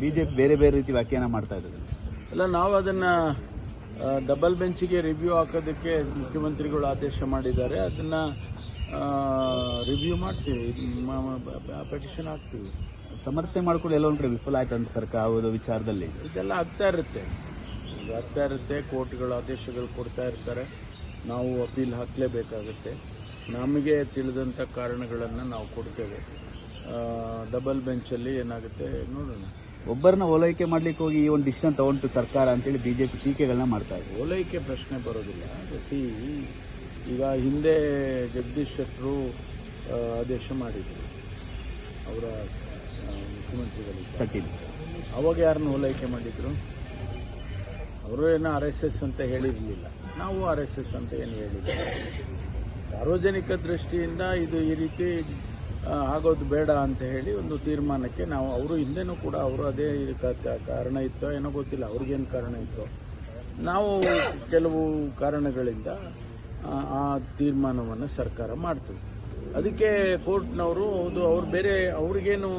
BJP ಬೇರೆ ಬೇರೆ ರೀತಿ ವ್ಯಾಖ್ಯಾನ ಮಾಡ್ತಾ ಇದ್ದಾರೆ. ಅಲ್ಲ ನಾವು ಅದನ್ನು ಡಬಲ್ ಬೆಂಚಿಗೆ ರಿವ್ಯೂ ಹಾಕೋದಕ್ಕೆ ಮುಖ್ಯಮಂತ್ರಿಗಳು ಆದೇಶ ಮಾಡಿದ್ದಾರೆ. ಅದನ್ನು ರಿವ್ಯೂ ಮಾಡ್ತೀವಿ. ಪೆಟಿಷನ್ ಹಾಕ್ತೀವಿ. ಸಮರ್ಥನೆ ಮಾಡ್ಕೊಂಡು ಎಲ್ಲ ಒಂದು ಕಡೆ ವಿಫಲ ಆಯ್ತು ಅಂತ ಸರ್ಕಾರ ವಿಚಾರದಲ್ಲಿ. ಇದೆಲ್ಲ ಆಗ್ತಾ ಇರುತ್ತೆ. ಆಗ್ತಾ ಇರುತ್ತೆ ಕೋರ್ಟ್ಗಳು ಆದೇಶಗಳು ಕೊಡ್ತಾ ಇರ್ತಾರೆ. ನಾವು ಅಪೀಲ್ ಹಾಕಲೇಬೇಕಾಗುತ್ತೆ. ನಮಗೆ ತಿಳಿದಂಥ ಕಾರಣಗಳನ್ನು ನಾವು ಕೊಡ್ತೇವೆ. ಡಬಲ್ ಬೆಂಚಲ್ಲಿ ಏನಾಗುತ್ತೆ ನೋಡೋಣ. ಒಬ್ಬರನ್ನ ಓಲೈಕೆ ಮಾಡ್ಲಿಕ್ಕೆ ಹೋಗಿ ಈ ಒಂದು ಡಿಸಿಷನ್ ತಗೊಂಡು ಸರ್ಕಾರ ಅಂತೇಳಿ ಬಿಜೆಪಿ ಟೀಕೆಗಳನ್ನ ಮಾಡ್ತಾ ಇದೆ ಓಲೈಕೆ ಪ್ರಶ್ನೆ ಬರೋದಿಲ್ಲ. ಸಿ ಈಗ ಹಿಂದೆ ಜಗದೀಶ್ ಶೆಟ್ಟರು ಆದೇಶ ಮಾಡಿದರು. ಅವರ ಮುಖ್ಯಮಂತ್ರಿಗಳು. ಮುಖ್ಯಮಂತ್ರಿಗಳಿಗೆ ತಟ್ಟಿದ್ದು ಅವಾಗ ಯಾರನ್ನು ಓಲೈಕೆ ಮಾಡಿದ್ರು? ಅವರು ಏನೋ ಆರ್ ಎಸ್ ಎಸ್ ಅಂತ ಹೇಳಿರಲಿಲ್ಲ. ನಾವು ಆರ್ ಎಸ್ ಎಸ್ ಅಂತ ಏನು ಹೇಳಿದ್ವಿ ಸಾರ್ವಜನಿಕ ದೃಷ್ಟಿಯಿಂದ ಇದು ಈ ರೀತಿ ಆಗೋದು ಬೇಡ ಅಂತ ಹೇಳಿ ಒಂದು ತೀರ್ಮಾನಕ್ಕೆ ನಾವು ಅವರು ಹಿಂದೆನೂ ಕೂಡ ಅವರು ಅದೇ ಕಾರಣ ಇತ್ತೋ ಏನೋ ಗೊತ್ತಿಲ್ಲ ಅವ್ರಿಗೇನು ಕಾರಣ ಇತ್ತೋ. ನಾವು ಕೆಲವು ಕಾರಣಗಳಿಂದ ಆ, ತೀರ್ಮಾನವನ್ನು ಸರ್ಕಾರ ಮಾಡ್ತೀವಿ ಅದಕ್ಕೆ ಕೋರ್ಟ್ನವರು ಹೌದು ಅವ್ರು ಬೇರೆ ಅವ್ರಿಗೇನು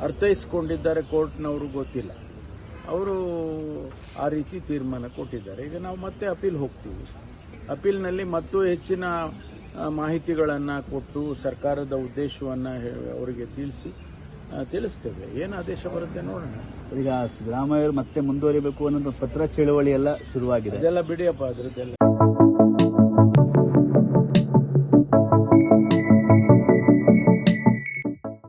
ಅರ್ಥೈಸ್ಕೊಂಡಿದ್ದಾರೆ ಕೋರ್ಟ್ನವರು ಗೊತ್ತಿಲ್ಲ. ಅವರು ಆ ರೀತಿ ತೀರ್ಮಾನ ಕೊಟ್ಟಿದ್ದಾರೆ. ಈಗ ನಾವು ಮತ್ತೆ ಅಪೀಲ್ ಹೋಗ್ತೀವಿ. ಅಪೀಲ್ನಲ್ಲಿ ಮತ್ತೂ ಹೆಚ್ಚಿನ ಮಾಹಿತಿಗಳನ್ನು ಕೊಟ್ಟು ಸರ್ಕಾರದ ಉದ್ದೇಶವನ್ನು ಅವರಿಗೆ ತಿಳಿಸಿ ತಿಳಿಸ್ತೇವೆ. ಏನು ಆದೇಶ ಬರುತ್ತೆ ನೋಡೋಣ. ಈಗ ಸಿದ್ದರಾಮಯ್ಯ ಮತ್ತೆ ಮುಂದುವರಿಬೇಕು ಅನ್ನೋದು ಪತ್ರ ಚಳುವಳಿ ಎಲ್ಲ ಶುರುವಾಗಿದೆ. ಅದೆಲ್ಲ ಬಿಡಿಯಪ್ಪ ಅದ್ರದ್ದೆಲ್ಲ.